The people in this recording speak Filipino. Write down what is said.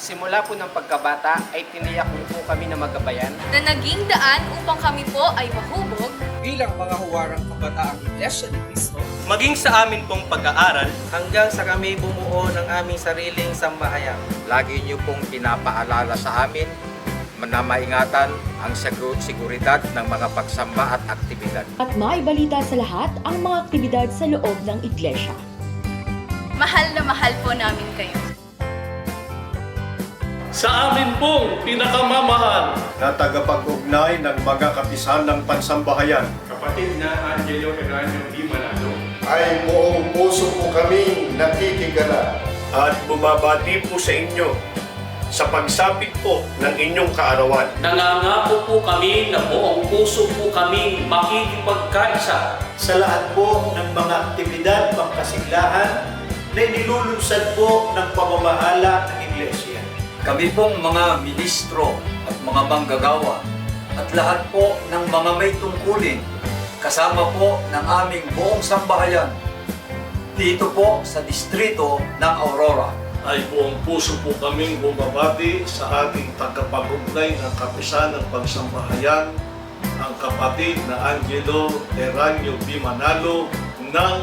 Simula po ng pagkabata ay tiniyak niyo po kami na magabayan. na naging daan upang kami po ay mahubog bilang mga huwarang kabataang Iglesia ni Cristo maging sa amin pong pag-aaral hanggang sa kami bumuo ng aming sariling sambahayan. Lagi niyo pong pinapaalala sa amin na maingatan ang seguridad ng mga pagsamba at aktibidad. at maibalita sa lahat ang mga aktibidad sa loob ng iglesia. mahal na mahal po namin kayo. Sa amin pong pinakamamahal. Na tagapag-ugnay ng mga kapisan ng pansambahayan. Kapatid na Angelo Heranio Di Manalo, ay buong puso po kami nakikigala. At bumabati po sa inyo sa pagsapit po ng inyong kaarawan. Nangangako po kami na buong puso po kami makikipagkaisa sa lahat po ng mga aktibidad pangkasiglahan na inilulunsad po ng pamamahala ng Iglesia. Kami pong mga ministro at mga manggagawa at lahat po ng mga may tungkulin kasama po ng aming buong sambahayan dito po sa distrito ng Aurora. ay buong puso po kaming bumabati sa ating tagapag-ugnay ng kapisan ng pagsambahayan, ang kapatid na Angelo Eranio B. Manalo ng